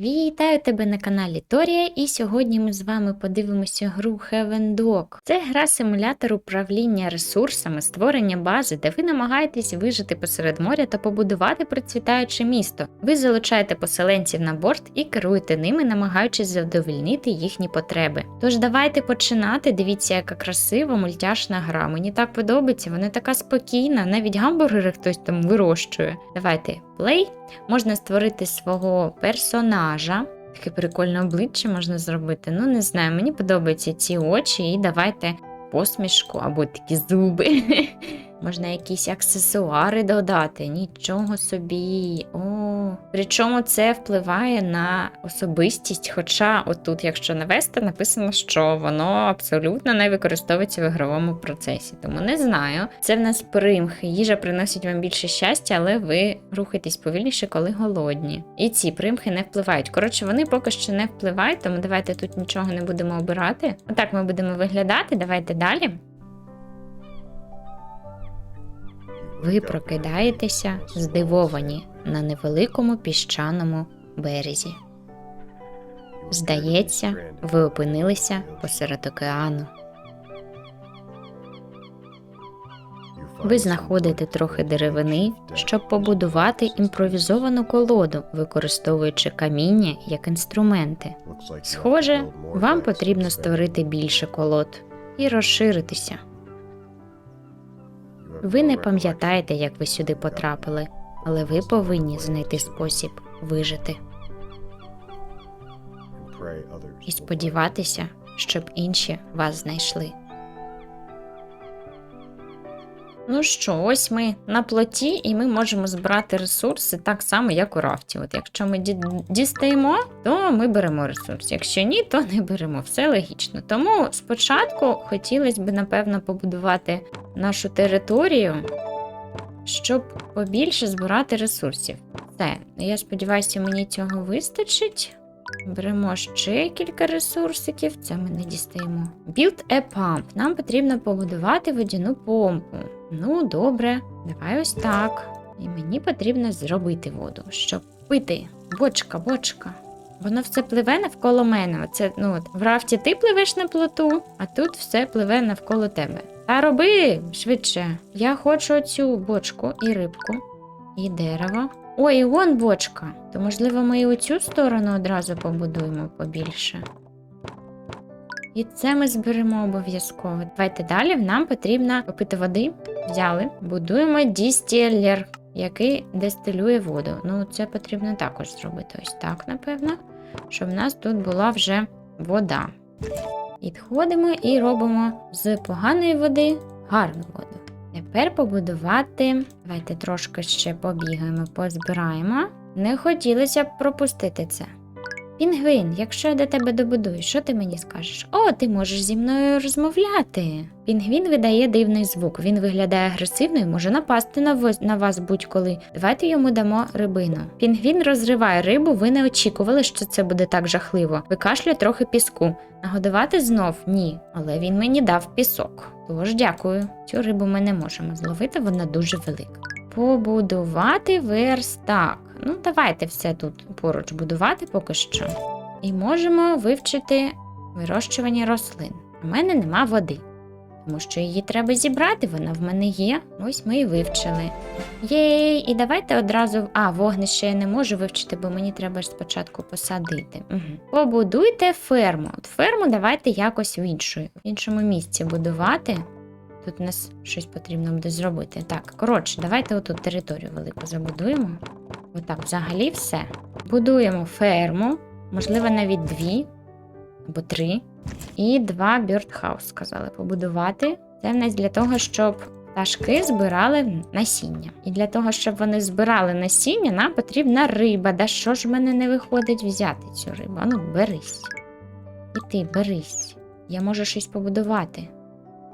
Вітаю тебе на каналі Торія, і сьогодні ми з вами подивимося гру Heaven Dog. Це гра симулятор управління ресурсами, створення бази, де ви намагаєтесь вижити посеред моря та побудувати процвітаюче місто. Ви залучаєте поселенців на борт і керуєте ними, намагаючись задовольнити їхні потреби. Тож давайте починати. Дивіться, яка красива мультяшна гра. Мені так подобається, вона така спокійна, навіть гамбургери хтось там вирощує. Давайте play. Можна створити свого персонажа. Таке прикольне обличчя можна зробити. Ну, не знаю, мені подобаються ці очі, і давайте посмішку або такі зуби. Можна якісь аксесуари додати. Нічого собі. О, причому це впливає на особистість. Хоча, отут, якщо навести, написано, що воно абсолютно не використовується в ігровому процесі. Тому не знаю. Це в нас примхи. Їжа приносить вам більше щастя, але ви рухаєтесь повільніше, коли голодні. І ці примхи не впливають. Коротше, вони поки що не впливають, тому давайте тут нічого не будемо обирати. Отак ми будемо виглядати. Давайте далі. Ви прокидаєтеся здивовані на невеликому піщаному березі. Здається, ви опинилися посеред океану. Ви знаходите трохи деревини, щоб побудувати імпровізовану колоду, використовуючи каміння як інструменти. Схоже, вам потрібно створити більше колод і розширитися. Ви не пам'ятаєте, як ви сюди потрапили, але ви повинні знайти спосіб вижити і сподіватися, щоб інші вас знайшли. Ну що, ось ми на плоті, і ми можемо збирати ресурси так само, як у рафті. От якщо ми ді- дістаємо, то ми беремо ресурс. Якщо ні, то не беремо. Все логічно. Тому спочатку хотілося б, напевно, побудувати нашу територію, щоб побільше збирати ресурсів. Все, я сподіваюся, мені цього вистачить. Беремо ще кілька ресурсиків, це ми не дістаємо. Build a pump. Нам потрібно побудувати водяну помпу. Ну, добре, давай ось так. І мені потрібно зробити воду, щоб пити. Бочка, бочка. Воно все пливе навколо мене. Оце, ну от, в рафті ти пливеш на плоту, а тут все пливе навколо тебе. Та роби швидше. Я хочу цю бочку і рибку, і дерево. Ой, і вон бочка. То можливо ми і оцю сторону одразу побудуємо побільше. І це ми зберемо обов'язково. Давайте далі. Нам потрібно попити води. Взяли, будуємо дістіллер, який дистилює воду. Ну, це потрібно також зробити ось так, напевно, щоб в нас тут була вже вода. Підходимо і робимо з поганої води гарну воду. Тепер побудувати. Давайте трошки ще побігаємо, позбираємо. Не хотілося б пропустити це. Пінгвин, якщо я до тебе добудую, що ти мені скажеш? О, ти можеш зі мною розмовляти. Пінгвін видає дивний звук. Він виглядає агресивно і може напасти на, вос- на вас будь-коли. Давайте йому дамо рибину. Пінгвін розриває рибу. Ви не очікували, що це буде так жахливо. Викашлює трохи піску. Нагодувати знов ні, але він мені дав пісок. Тож дякую. Цю рибу ми не можемо зловити, вона дуже велика. Побудувати верстак. Ну, давайте все тут поруч будувати поки що. І можемо вивчити вирощування рослин. У мене нема води, тому що її треба зібрати, вона в мене є. Ось ми і вивчили. Єй, і давайте одразу. А, вогнище я не можу вивчити, бо мені треба ж спочатку посадити. Угу. Побудуйте ферму. От ферму давайте якось в іншому, в іншому місці будувати. Тут у нас щось потрібно буде зробити. Так, коротше, давайте отут територію велику забудуємо. Отак, взагалі все. Будуємо ферму, можливо, навіть дві або три. І два бьордхаус, сказали, побудувати. Це в нас для того, щоб пташки збирали насіння. І для того, щоб вони збирали насіння, нам потрібна риба. Да що ж в мене не виходить взяти цю рибу? Ну, берись. І ти берись. Я можу щось побудувати.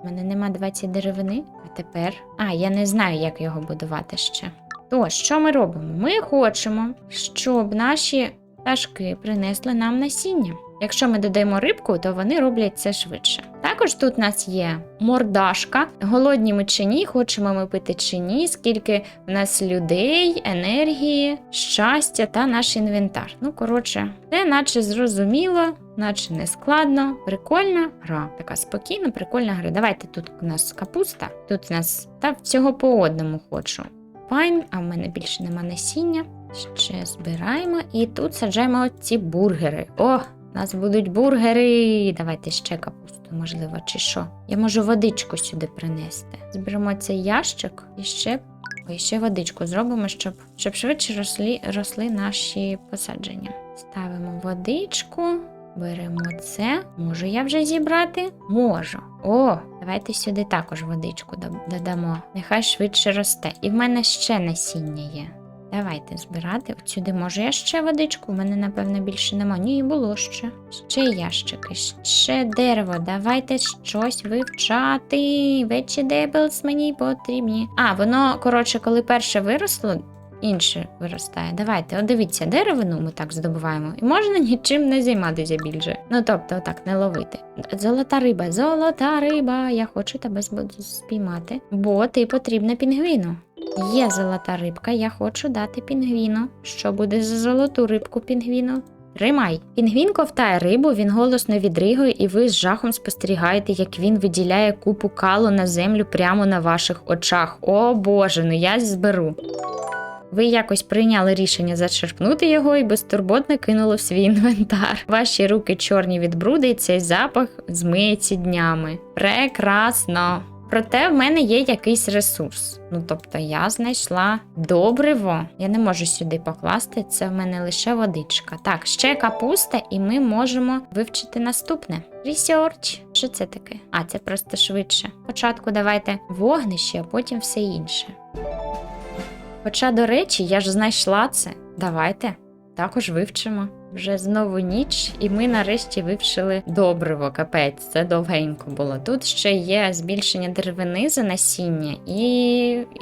У мене нема 20 деревини, а тепер. А, я не знаю, як його будувати ще. То, що ми робимо? Ми хочемо, щоб наші пташки принесли нам насіння. Якщо ми додаємо рибку, то вони роблять це швидше. Також тут у нас є мордашка. Голодні ми чи ні, хочемо ми пити чи ні, скільки в нас людей, енергії, щастя та наш інвентар. Ну, коротше, це наче зрозуміло, наче не складно. Прикольна гра. Така спокійна, прикольна гра. Давайте тут у нас капуста. Тут у нас та всього по одному хочу. Файн, а в мене більше нема насіння. Ще збираємо і тут саджаємо ці бургери. О, у нас будуть бургери. Давайте ще капусту, можливо, чи що. Я можу водичку сюди принести. Зберемо цей ящик і ще, ой, ще водичку зробимо, щоб, щоб швидше росли, росли наші посадження. Ставимо водичку. Беремо це. Можу я вже зібрати? Можу. О, давайте сюди також водичку додамо. Нехай швидше росте. І в мене ще насіння є. Давайте збирати. От сюди може я ще водичку, у мене, напевно, більше нема. Ні, було ще. Ще ящики, ще дерево. Давайте щось вивчати. Vegetables мені потрібні. А, воно, коротше, коли перше виросло, інше виростає. Давайте, от дивіться, деревину ми так здобуваємо, і можна нічим не займатися більше. Ну тобто, так, не ловити. Золота риба, золота риба, я хочу тебе спіймати, бо ти потрібна пінгвіну. Є золота рибка, я хочу дати пінгвіну. Що буде за золоту рибку пінгвіну? Тримай. Пінгвін ковтає рибу, він голосно відригує, і ви з жахом спостерігаєте, як він виділяє купу калу на землю прямо на ваших очах. О боже, ну я зберу. Ви якось прийняли рішення зачерпнути його і безтурботно кинули в свій інвентар. Ваші руки чорні від бруди, і цей запах змиється днями. Прекрасно! Проте в мене є якийсь ресурс. Ну тобто я знайшла добриво. Я не можу сюди покласти, це в мене лише водичка. Так, ще капуста, і ми можемо вивчити наступне. Research. Що це таке? А, це просто швидше. Спочатку давайте вогнище, а потім все інше. Хоча, до речі, я ж знайшла це. Давайте також вивчимо. Вже знову ніч, і ми нарешті вивчили добриво, капець, це довгенько було. Тут ще є збільшення деревини за насіння і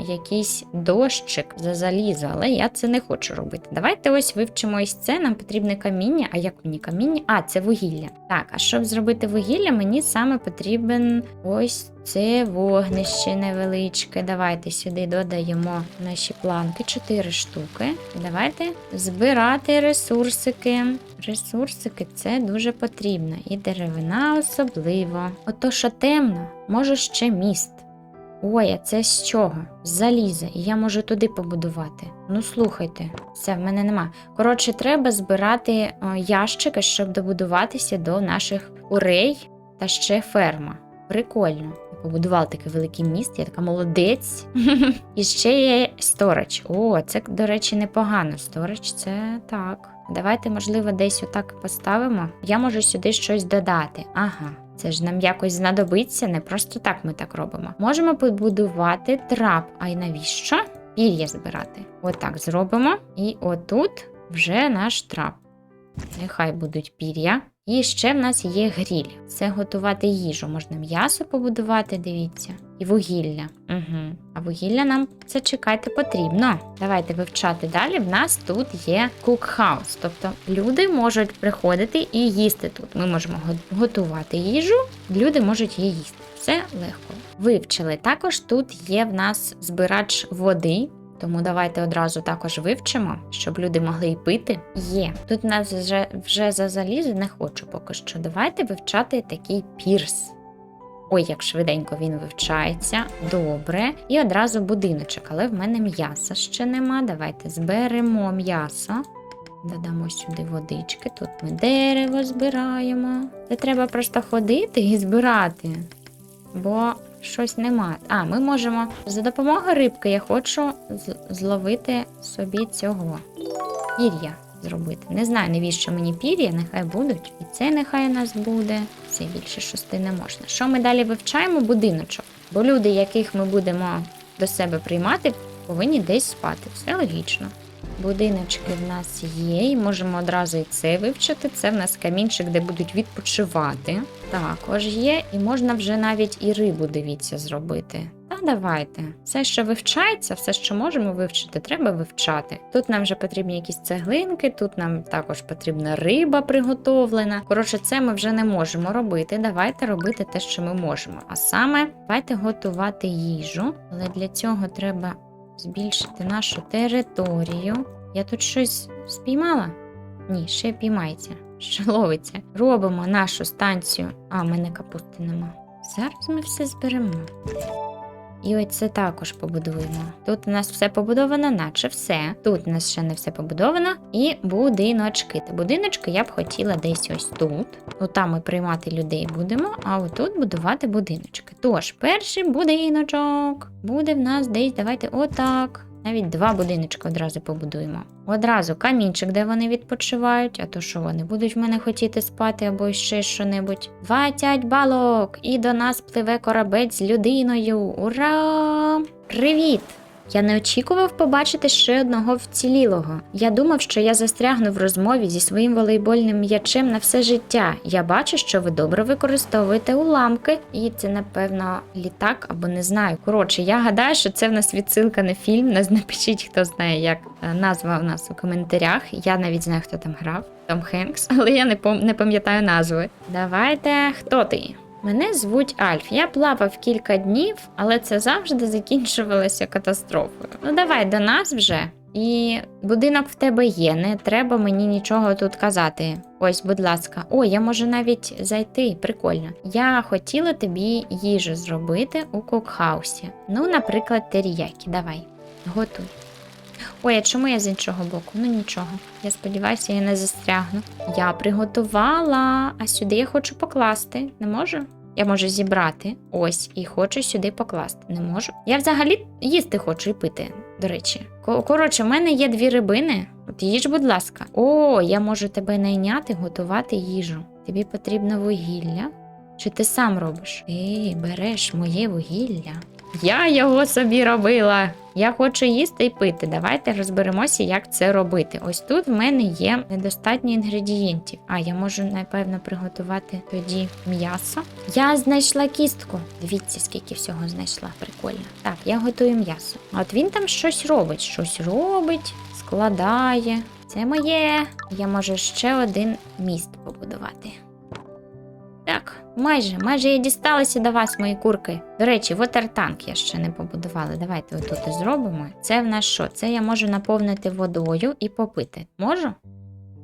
якийсь дощик за залізо, але я це не хочу робити. Давайте ось вивчимо ось це. Нам потрібне каміння. А як мені каміння? А, це вугілля. Так, а щоб зробити вугілля, мені саме потрібен ось це вогнище невеличке. Давайте сюди додаємо наші планки, 4 штуки. Давайте збирати ресурсики. Ресурсики це дуже потрібно, і деревина особливо. Ото що темно, може ще міст. Ой, а це з чого? З заліза, і я можу туди побудувати. Ну слухайте, все, в мене нема. Коротше, треба збирати о, ящики, щоб добудуватися до наших урей та ще ферма. Прикольно. Побудувала такий великий міст, я така молодець. І ще є сторож. О, це, до речі, непогано. Сторож це так. Давайте, можливо, десь отак поставимо. Я можу сюди щось додати. Ага. Це ж нам якось знадобиться, не просто так ми так робимо. Можемо побудувати трап. А й навіщо? Пір'я збирати. Отак зробимо. І отут вже наш трап. Нехай будуть пір'я. І ще в нас є гріль. Це готувати їжу. Можна м'ясо побудувати, дивіться, і вугілля. Угу. А вугілля нам це чекайте потрібно. Давайте вивчати далі. В нас тут є кукхаус. Тобто люди можуть приходити і їсти тут. Ми можемо готувати їжу, люди можуть її їсти. Все легко. Вивчили. Також тут є в нас збирач води. Тому давайте одразу також вивчимо, щоб люди могли й пити. Є. Тут у нас вже, вже за залізо не хочу поки що. Давайте вивчати такий пірс. Ой, як швиденько він вивчається. Добре. І одразу будиночок, але в мене м'яса ще нема. Давайте зберемо м'ясо. Додамо сюди водички. Тут ми дерево збираємо. Це треба просто ходити і збирати. Бо щось нема. А, ми можемо за допомогою рибки я хочу зловити собі цього пір'я зробити. Не знаю, навіщо мені пір'я, нехай будуть. І це нехай у нас буде. Це більше шости не можна. Що ми далі вивчаємо? Будиночок. Бо люди, яких ми будемо до себе приймати, повинні десь спати. Все логічно. Будиночки в нас є, і можемо одразу і це вивчити. Це в нас камінчик, де будуть відпочивати. Також є, і можна вже навіть і рибу, дивіться, зробити. Та давайте. Все, що вивчається, все, що можемо вивчити, треба вивчати. Тут нам вже потрібні якісь цеглинки, тут нам також потрібна риба приготовлена. Коротше, це ми вже не можемо робити. Давайте робити те, що ми можемо. А саме, давайте готувати їжу. Але для цього треба збільшити нашу територію. Я тут щось спіймала? Ні, ще піймається. Що ловиться. Робимо нашу станцію. А, в мене капусти нема. Зараз ми все зберемо. І оце також побудуємо. Тут у нас все побудовано, наче все. Тут у нас ще не все побудовано. І будиночки. Та будиночки я б хотіла десь ось тут. Отам ми приймати людей будемо, а отут будувати будиночки. Тож, перший будиночок буде в нас десь, давайте отак. Навіть два будиночки одразу побудуємо. Одразу камінчик, де вони відпочивають, а то що вони будуть в мене хотіти спати або ще що-небудь. 20 балок! І до нас пливе корабець з людиною. Ура! Привіт! Я не очікував побачити ще одного вцілілого. Я думав, що я застрягну в розмові зі своїм волейбольним м'ячем на все життя. Я бачу, що ви добре використовуєте уламки, і це, напевно, літак або не знаю. Коротше, я гадаю, що це в нас відсилка на фільм. Нас напишіть, хто знає, як е, назва у нас у коментарях. Я навіть знаю, хто там грав. Том Хенкс, але я не пам'ятаю назви. Давайте, хто ти? Мене звуть Альф. Я плавав кілька днів, але це завжди закінчувалося катастрофою. Ну давай до нас вже. І будинок в тебе є, не треба мені нічого тут казати. Ось, будь ласка, о, я можу навіть зайти. Прикольно. Я хотіла тобі їжу зробити у кокхаусі. Ну, наприклад, теріякі. Давай, готуй. Ой, а чому я з іншого боку? Ну нічого. Я сподіваюся, я не застрягну. Я приготувала, а сюди я хочу покласти. Не можу? Я можу зібрати ось і хочу сюди покласти. Не можу. Я взагалі їсти хочу і пити, до речі. Коротше, в мене є дві рибини. От їж, будь ласка. О, я можу тебе найняти готувати їжу. Тобі потрібно вугілля. Чи ти сам робиш? Ти береш моє вугілля. Я його собі робила. Я хочу їсти і пити. Давайте розберемося, як це робити. Ось тут в мене є недостатньо інгредієнтів. А я можу, напевно, приготувати тоді м'ясо. Я знайшла кістку. Дивіться, скільки всього знайшла. Прикольно. Так, я готую м'ясо. А От він там щось робить, щось робить, складає. Це моє. Я можу ще один міст побудувати. Так, майже, майже я дісталася до вас, мої курки. До речі, вотертанк я ще не побудувала. Давайте отут і зробимо. Це в нас що? Це я можу наповнити водою і попити. Можу?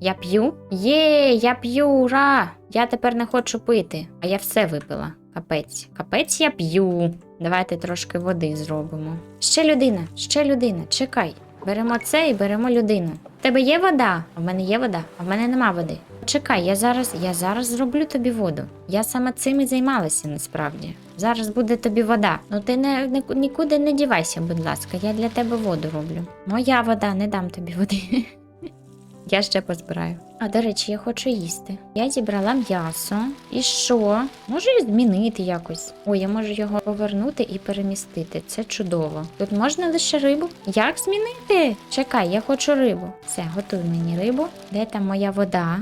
Я п'ю? Є, я п'ю, ура! Я тепер не хочу пити, а я все випила. Капець. Капець я п'ю. Давайте трошки води зробимо. Ще людина, ще людина, чекай. Беремо це і беремо людину. В тебе є вода? А в мене є вода, а в мене нема води. Чекай, я зараз, я зараз зроблю тобі воду. Я саме цим і займалася насправді. Зараз буде тобі вода. Ну ти не, не нікуди не дівайся, будь ласка, я для тебе воду роблю. Моя вода, не дам тобі води. Я ще позбираю. А до речі, я хочу їсти. Я зібрала м'ясо. І що? Можу змінити якось. Ой, я можу його повернути і перемістити. Це чудово. Тут можна лише рибу. Як змінити? Чекай, я хочу рибу. Все, готуй мені рибу. Де там моя вода?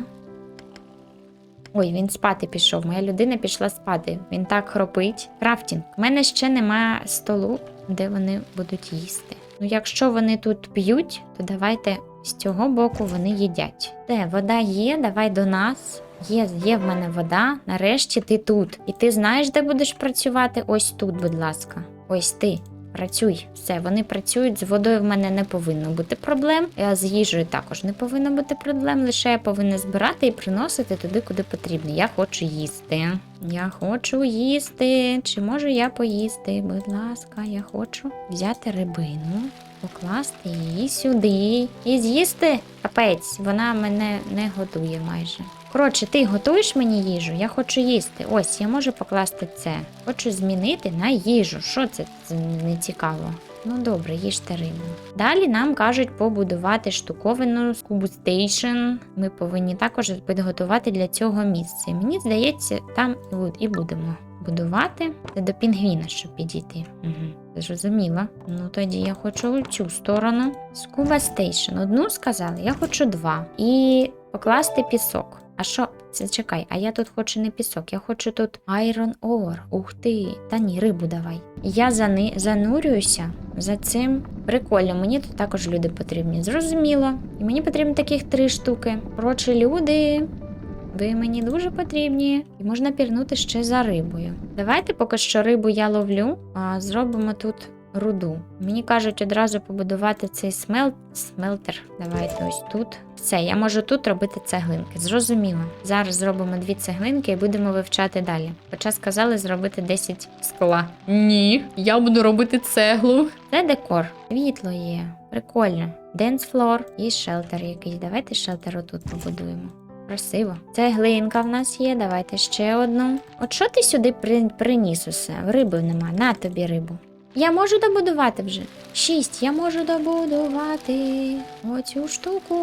Ой, він спати пішов. Моя людина пішла спати. Він так хропить. Крафтінг. У мене ще немає столу, де вони будуть їсти. Ну, якщо вони тут п'ють, то давайте з цього боку вони їдять. Де вода є, давай до нас. Є, є в мене вода. Нарешті ти тут. І ти знаєш, де будеш працювати? Ось тут, будь ласка. Ось ти. Працюй, все, вони працюють. З водою в мене не повинно бути проблем. З їжею також не повинно бути проблем. Лише я повинна збирати і приносити туди, куди потрібно. Я хочу їсти. Я хочу їсти. Чи можу я поїсти? Будь ласка, я хочу взяти рибину, покласти її сюди і з'їсти. Капець, вона мене не годує майже. Коротше, ти готуєш мені їжу? Я хочу їсти. Ось, я можу покласти це. Хочу змінити на їжу. Що це? Не цікаво. Ну добре, їжте рибу. Далі нам кажуть побудувати штуковину з Кубу Station. Ми повинні також підготувати для цього місце. Мені здається, там і будемо будувати. Це до пінгвіна, щоб підійти. Угу. Зрозуміло. Ну тоді я хочу цю сторону. Scuba Station. Одну сказали, я хочу два. І покласти пісок. А що? Це чекай, а я тут хочу не пісок, я хочу тут Iron Ore. Ух ти. Та ні, рибу давай. Я зани... занурююся за цим. Прикольно, мені тут також люди потрібні. Зрозуміло. І мені потрібно таких три штуки. Коротше, люди. Ви мені дуже потрібні, і можна пірнути ще за рибою. Давайте поки що рибу я ловлю, а зробимо тут руду. Мені кажуть одразу побудувати цей смел... смелтер. Давайте ось тут. Все, я можу тут робити цеглинки. Зрозуміло. Зараз зробимо дві цеглинки і будемо вивчати далі. Хоча сказали зробити 10 скла. Ні, я буду робити цеглу. Це декор. Світло є. Прикольно. Денс флор і шелтер якийсь. Давайте шелтер отут побудуємо. Красиво. Цеглинка в нас є, давайте ще одну. От що ти сюди при... приніс усе? Риби нема, на тобі рибу. Я можу добудувати вже. Шість. Я можу добудувати оцю штуку.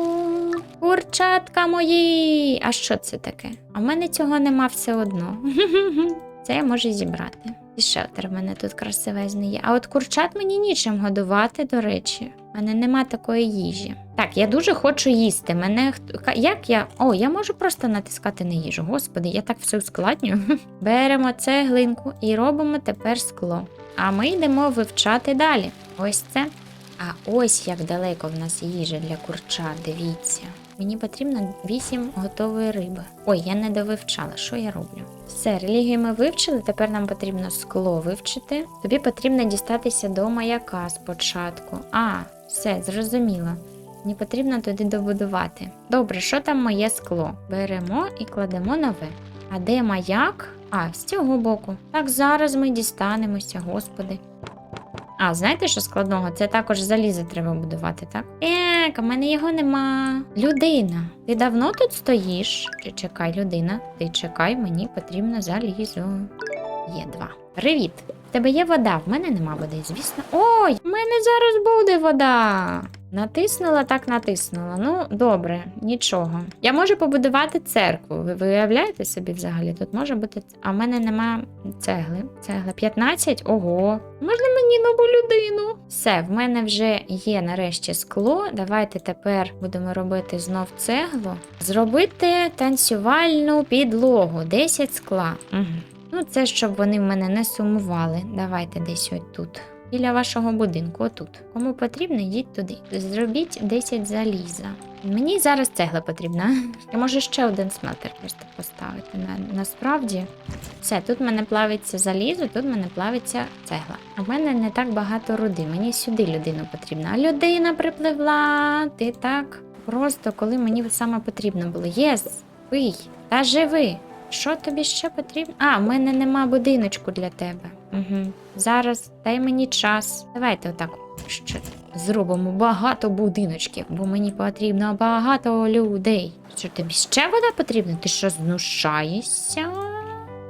Курчатка мої. А що це таке? А в мене цього нема все одно. Це я можу зібрати. І шелтер в мене тут красивезний є. А от курчат мені нічим годувати, до речі. У мене нема такої їжі. Так, я дуже хочу їсти. Мене як я. О, я можу просто натискати на їжу. Господи, я так все ускладнюю. Беремо цеглинку і робимо тепер скло. А ми йдемо вивчати далі. Ось це. А ось як далеко в нас їжа для курчат, дивіться. Мені потрібно 8 готової риби. Ой, я не довивчала, що я роблю? Все, релігію ми вивчили, тепер нам потрібно скло вивчити. Тобі потрібно дістатися до маяка спочатку. А, все, зрозуміло. Мені потрібно туди добудувати. Добре, що там моє скло? Беремо і кладемо нове. А де маяк? А, з цього боку. Так, зараз ми дістанемося, господи. А, знаєте, що складного? Це також залізо треба будувати, так? А в мене його нема. Людина, ти давно тут стоїш? Чекай, людина, ти чекай, мені потрібно залізо. Є два. Привіт! В тебе є вода, в мене нема води, звісно. Ой, в мене зараз буде вода. Натиснула, так натиснула. Ну, добре, нічого. Я можу побудувати церкву. Ви виявляєте собі взагалі? Тут може бути. А в мене нема цегли. Цегла 15? Ого. Можна мені нову людину? Все, в мене вже є нарешті скло. Давайте тепер будемо робити знов цеглу. Зробити танцювальну підлогу. 10 скла. Угу. Ну, це щоб вони в мене не сумували. Давайте десь ось тут. Біля вашого будинку, отут. Кому потрібно, йдіть туди. Зробіть 10 заліза. Мені зараз цегла потрібна. Я можу ще один сметр просто поставити. На, насправді, все, тут в мене плавиться залізо, тут в мене плавиться цегла. В мене не так багато руди. Мені сюди людина потрібна. А людина припливла. Ти так просто, коли мені саме потрібно було. Єс, пий та живи. Що тобі ще потрібно? А, в мене нема будиночку для тебе. Угу. Зараз дай мені час. Давайте отак ще зробимо багато будиночків, бо мені потрібно багато людей. Що тобі ще вода потрібна? Ти що знушаєшся?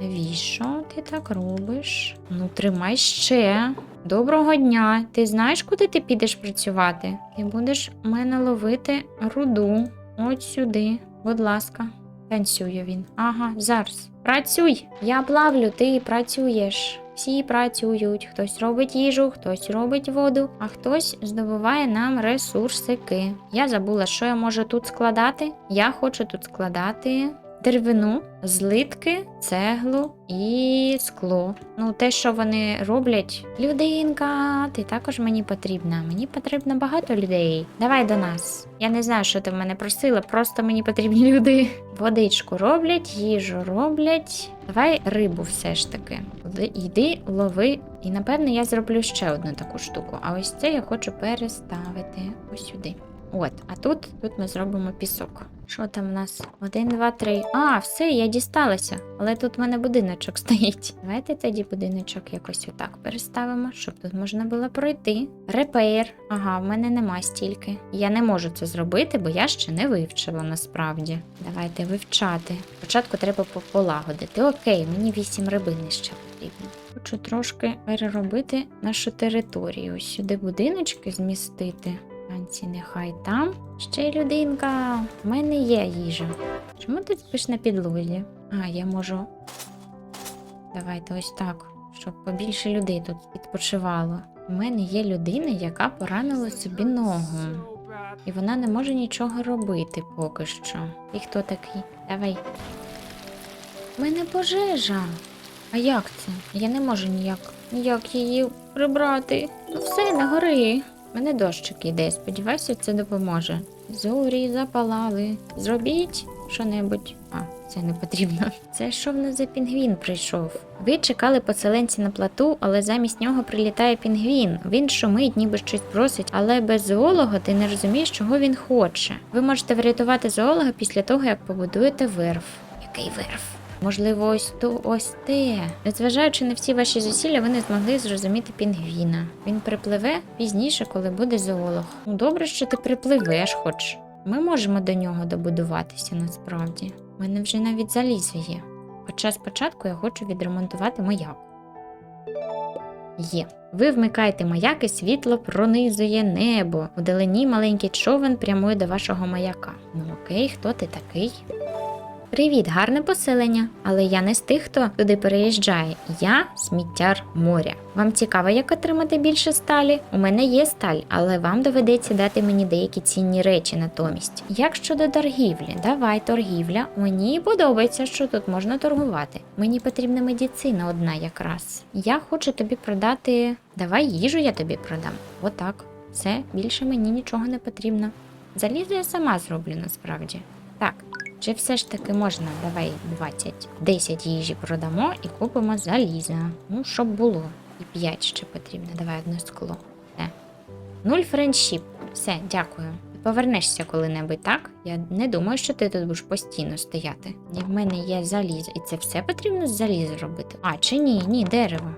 Навіщо ти так робиш? Ну, тримай ще. Доброго дня. Ти знаєш, куди ти підеш працювати? Ти будеш мене ловити руду. От сюди, будь ласка. Танцює він. Ага, зараз. Працюй! Я плавлю, ти працюєш. Всі працюють. Хтось робить їжу, хтось робить воду, а хтось здобуває нам ресурсики. Я забула, що я можу тут складати. Я хочу тут складати деревину, злитки, цеглу і скло. Ну, те, що вони роблять. Людинка, ти також мені потрібна. Мені потрібно багато людей. Давай до нас. Я не знаю, що ти в мене просила, просто мені потрібні люди. Водичку роблять, їжу роблять. Давай рибу все ж таки. Йди, лови. І напевно я зроблю ще одну таку штуку. А ось це я хочу переставити ось сюди. От, а тут, тут ми зробимо пісок. Що там в нас? Один, два, три. А, все, я дісталася. Але тут в мене будиночок стоїть. Давайте тоді будиночок якось отак переставимо, щоб тут можна було пройти. Репейр. Ага, в мене нема стільки. Я не можу це зробити, бо я ще не вивчила насправді. Давайте вивчати. Спочатку треба по- полагодити. Окей, мені вісім рибини ще потрібно. Хочу трошки переробити нашу територію. Сюди будиночки змістити. Танці нехай там. Ще й людинка. У мене є їжа. Чому ти спиш на підлозі? А, я можу. Давайте ось так, щоб побільше людей тут відпочивало. У мене є людина, яка поранила собі ногу. І вона не може нічого робити поки що. І хто такий? Давай. У мене пожежа. А як це? Я не можу ніяк, ніяк її прибрати. Ну все, не гори. Мене дощик іде, сподіваюся, це допоможе. Зорі запалали. Зробіть що-небудь. А, це не потрібно. Це що в нас за пінгвін прийшов? Ви чекали поселенці на плату, але замість нього прилітає пінгвін. Він шумить, ніби щось просить, але без зоолога ти не розумієш, чого він хоче. Ви можете врятувати зоолога після того, як побудуєте верф. Який верф? Можливо, ось то ось те. Незважаючи на всі ваші зусилля, ви не змогли зрозуміти пінгвіна. Він припливе пізніше, коли буде зоолог. Ну добре, що ти припливеш, хоч. Ми можемо до нього добудуватися насправді. У мене вже навіть залізо є. Хоча спочатку я хочу відремонтувати маяк. Є. Ви вмикаєте маяк і світло пронизує небо. Вдалині маленький човен прямує до вашого маяка. Ну окей, хто ти такий? Привіт, гарне поселення. Але я не з тих, хто туди переїжджає. Я сміттяр моря. Вам цікаво, як отримати більше сталі? У мене є сталь, але вам доведеться дати мені деякі цінні речі натомість. Як щодо торгівлі, давай торгівля. Мені подобається, що тут можна торгувати. Мені потрібна медицина одна якраз. Я хочу тобі продати. Давай їжу я тобі продам. Отак. Все, більше мені нічого не потрібно. Залізо я сама зроблю насправді. Так, чи все ж таки можна, давай 20, 10 їжі продамо і купимо заліза. Ну, щоб було. І 5 ще потрібно. Давай одне скло. Все. Нуль френдшіп. Все, дякую. Ти повернешся коли-небудь, так? Я не думаю, що ти тут будеш постійно стояти. І в мене є залізо. І це все потрібно з заліза робити. А, чи ні, ні, дерево.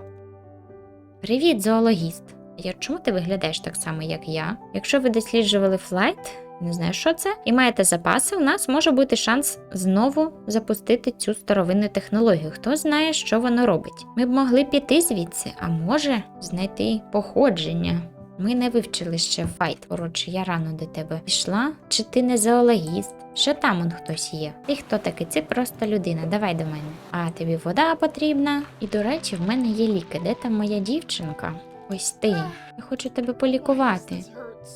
Привіт, зоологіст. Я чому ти виглядаєш так само, як я? Якщо ви досліджували флайт, не знаю, що це, і маєте запаси, у нас може бути шанс знову запустити цю старовинну технологію. Хто знає, що воно робить. Ми б могли піти звідси, а може знайти походження. Ми не вивчили ще файт. Коротше, я рано до тебе пішла. Чи ти не зоологіст? Що там он хтось є? Ти хто такий? Це просто людина. Давай до мене. А тобі вода потрібна. І до речі, в мене є ліки. Де там моя дівчинка? Ось ти. Я хочу тебе полікувати.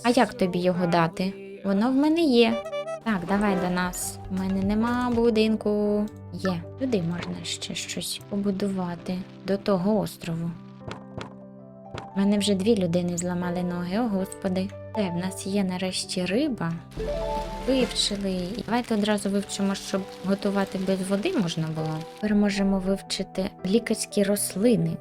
А як тобі його дати? Воно в мене є. Так, давай до нас. У мене нема будинку. Є. Туди можна ще щось побудувати до того острову. У мене вже дві людини зламали ноги, о господи. Де в нас є нарешті риба. Вивчили. Давайте одразу вивчимо, щоб готувати без води можна було. Тепер можемо вивчити лікарські рослини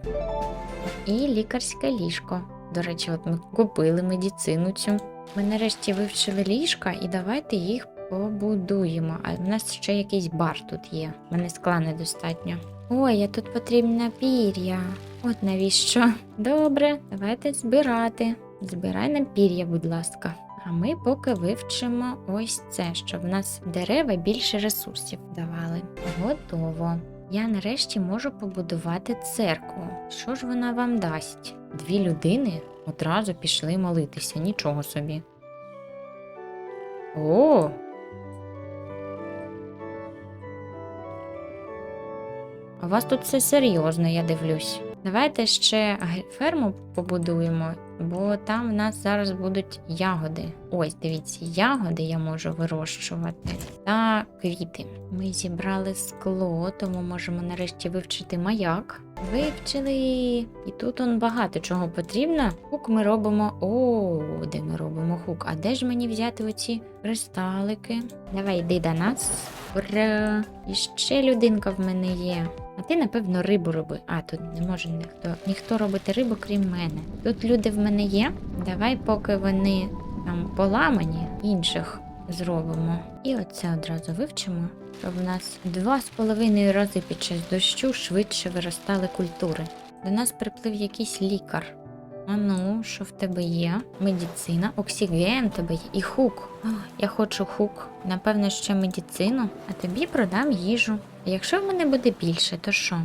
і лікарське ліжко. До речі, от ми купили медицину цю. Ми нарешті вивчили ліжка і давайте їх побудуємо. А в нас ще якийсь бар тут є. У мене скла недостатньо. Ой, а тут потрібна пір'я. От навіщо? Добре, давайте збирати. Збирай нам пір'я, будь ласка. А ми поки вивчимо ось це, щоб в нас дерева більше ресурсів давали. Готово. Я нарешті можу побудувати церкву. Що ж вона вам дасть? Дві людини одразу пішли молитися, нічого собі. О! У вас тут все серйозно, я дивлюсь. Давайте ще ферму побудуємо, бо там в нас зараз будуть ягоди. Ось, дивіться, ягоди я можу вирощувати та квіти. Ми зібрали скло, тому можемо нарешті вивчити маяк. Вивчили. І тут он багато чого потрібно. Хук ми робимо. О, де ми робимо хук? А де ж мені взяти оці кристалики? Давай йди до нас. Ура! І ще людинка в мене є. А ти, напевно, рибу роби. А, тут не може ніхто ніхто робити рибу, крім мене. Тут люди в мене є. Давай, поки вони там поламані, інших зробимо. І оце одразу вивчимо, щоб у нас два з половиною рази під час дощу швидше виростали культури. До нас приплив якийсь лікар. А ну, що в тебе є? Медицина, оксиген тебе є і хук. О, я хочу хук. Напевно, ще медицину, а тобі продам їжу. Якщо в мене буде більше, то що?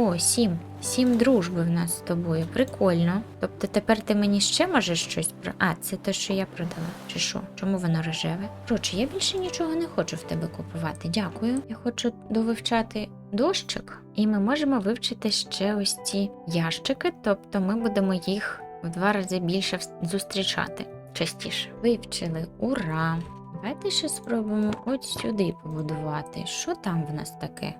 О, сім. Сім дружби в нас з тобою. Прикольно. Тобто тепер ти мені ще можеш щось про. А, це те, що я продала. Чи що? Чому воно рожеве? Коротше, я більше нічого не хочу в тебе купувати. Дякую. Я хочу довивчати дощик, і ми можемо вивчити ще ось ці ящики, тобто ми будемо їх в два рази більше зустрічати. частіше. Вивчили, ура! Давайте ще спробуємо от сюди побудувати. Що там в нас таке?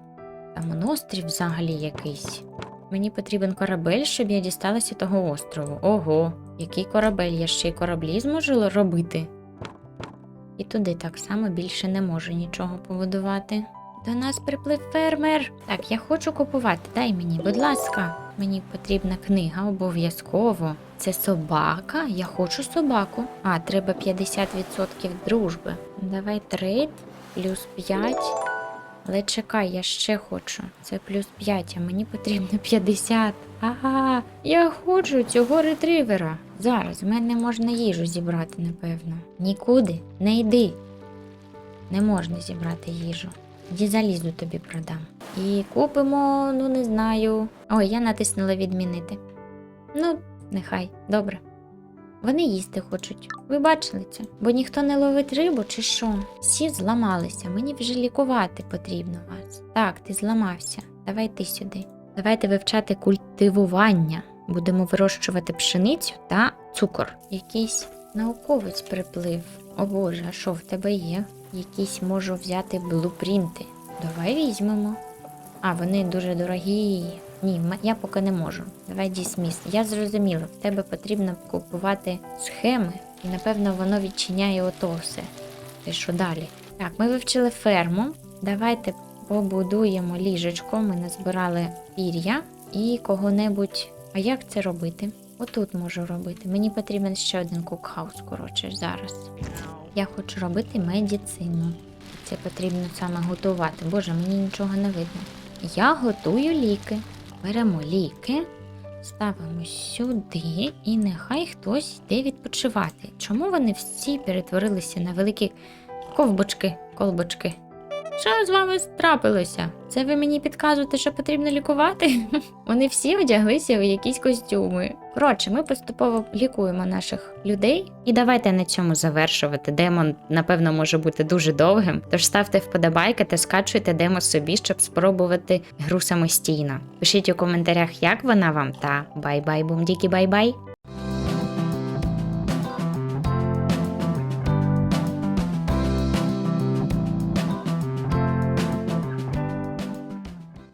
Там острів взагалі якийсь. Мені потрібен корабель, щоб я дісталася того острову. Ого, який корабель? Я ще й кораблі зможу робити. І туди так само більше не можу нічого побудувати. До нас приплив фермер. Так, я хочу купувати. Дай мені, будь ласка. Мені потрібна книга обов'язково. Це собака. Я хочу собаку. А, треба 50% дружби. Давай трейд, плюс 5. Але чекай, я ще хочу. Це плюс 5, а мені потрібно 50. Ага, я хочу цього ретривера. Зараз в мене можна їжу зібрати, напевно. Нікуди, не йди. Не можна зібрати їжу. Тоді залізу тобі продам. І купимо, ну не знаю. Ой, я натиснула відмінити. Ну, нехай, добре. Вони їсти хочуть. Ви бачили це? Бо ніхто не ловить рибу, чи що? Всі зламалися, мені вже лікувати потрібно вас. Так, ти зламався. Давай ти сюди. Давайте вивчати культивування. Будемо вирощувати пшеницю та цукор. Якийсь науковець приплив. О Боже, а що в тебе є? Якісь можу взяти блупринти. Давай візьмемо. А, вони дуже дорогі. Ні, я поки не можу. Давай дісміс. Я зрозуміла, в тебе потрібно купувати схеми, і напевно воно відчиняє ото все. Ти що далі? Так, ми вивчили ферму. Давайте побудуємо ліжечко. Ми назбирали пір'я і кого-небудь. А як це робити? Отут можу робити. Мені потрібен ще один кукхаус, коротше, зараз. Я хочу робити медицину. Це потрібно саме готувати. Боже, мені нічого не видно. Я готую ліки. Беремо ліки, ставимо сюди, і нехай хтось йде відпочивати. Чому вони всі перетворилися на великі ковбочки, колбочки? Що з вами трапилося? Це ви мені підказуєте, що потрібно лікувати? Вони всі одяглися в якісь костюми. Коротше, ми поступово лікуємо наших людей. І давайте на цьому завершувати. Демон, напевно, може бути дуже довгим. Тож ставте вподобайки та скачуйте демо собі, щоб спробувати гру самостійно. Пишіть у коментарях, як вона вам, та бай-бай, бумдіки, бай-бай!